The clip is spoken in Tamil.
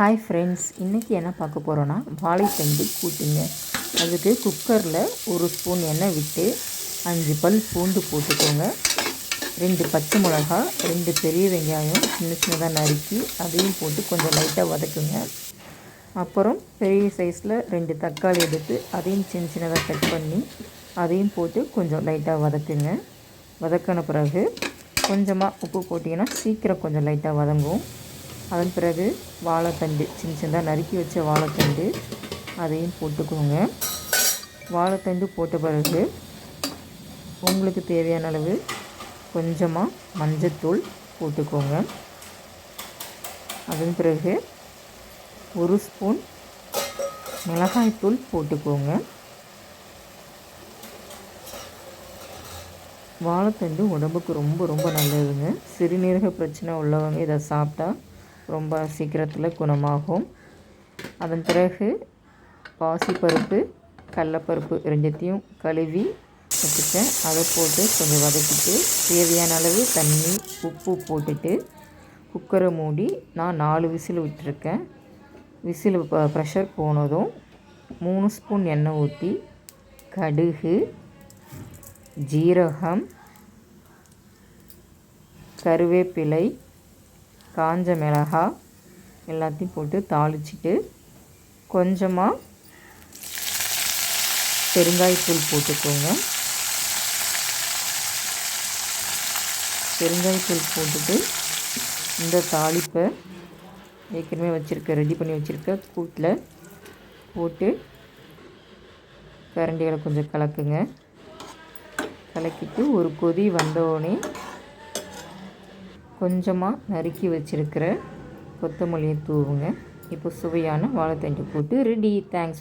ஹாய் ஃப்ரெண்ட்ஸ் இன்றைக்கி என்ன பார்க்க போகிறோன்னா வாழைத்தண்டு கூட்டுங்க. அதுக்கு குக்கரில் ஒரு ஸ்பூன் எண்ணெய் விட்டு அஞ்சு பல் பூண்டு போட்டுக்கோங்க. ரெண்டு பச்சை மிளகா ரெண்டு பெரிய வெங்காயம் சின்ன சின்னதாக நறுக்கி அதையும் போட்டு கொஞ்சம் லைட்டாக வதக்குங்க. அப்புறம் பெரிய சைஸில் ரெண்டு தக்காளி எடுத்து அதையும் சின்ன சின்னதாக கட் பண்ணி அதையும் போட்டு கொஞ்சம் லைட்டாக வதக்குங்க. வதக்கின பிறகு கொஞ்சமாக உப்பு போட்டிங்கன்னா சீக்கிரம் கொஞ்சம் லைட்டாக வதங்கும். அதன் பிறகு வாழைத்தண்டு சின்ன சின்னதாக நறுக்கி வச்ச வாழைத்தண்டு அதையும் போட்டுக்கோங்க. வாழைத்தண்டு போட்ட பிறகு உங்களுக்கு தேவையான அளவு கொஞ்சமாக மஞ்சத்தூள் போட்டுக்கோங்க. அதன் பிறகு ஒரு ஸ்பூன் மிளகாய்த்தூள் போட்டுக்கோங்க. வாழைத்தண்டு உடம்புக்கு ரொம்ப ரொம்ப நல்லதுங்க. சிறுநீரக பிரச்சனை உள்ளவங்க இதை சாப்பிட்டா ரொம்ப சீக்கிரத்தில் குணமாகும். அதன் பிறகு பாசிப்பருப்பு கடலப்பருப்பு ரெண்டுத்தையும் கழுவி வச்சுட்டேன் அதை போட்டு கொஞ்சம் வதக்கிட்டு தேவையான அளவு தண்ணி உப்பு போட்டுட்டு குக்கரை மூடி நான் நாலு விசில் விட்டுருக்கேன். விசில் ப்ரெஷர் போனதும் மூணு ஸ்பூன் எண்ணெய் ஊற்றி கடுகு ஜீரகம் கருவேப்பிலை காஞ்ச மிளகா எல்லாத்தையும் போட்டு தாளிச்சிட்டு கொஞ்சமாக பெருங்காயத்தூள் போட்டுக்கோங்க. பெருங்காயத்தூள் போட்டுட்டு இந்த தாளிப்பை ஏற்கனவே வச்சுருக்க ரெடி பண்ணி வச்சுருக்க கூட்டில் போட்டு கரண்டிகளை கொஞ்சம் கலக்குங்க. கலக்கிட்டு ஒரு கொதி வந்தோடனே கொஞ்சமாக நறுக்கி வச்சுருக்கிற கொத்தமல்லியை தூவுங்க. இப்போ சுவையான வாழைத்தண்டு போட்டு ரெடி தேங்க்ஸ்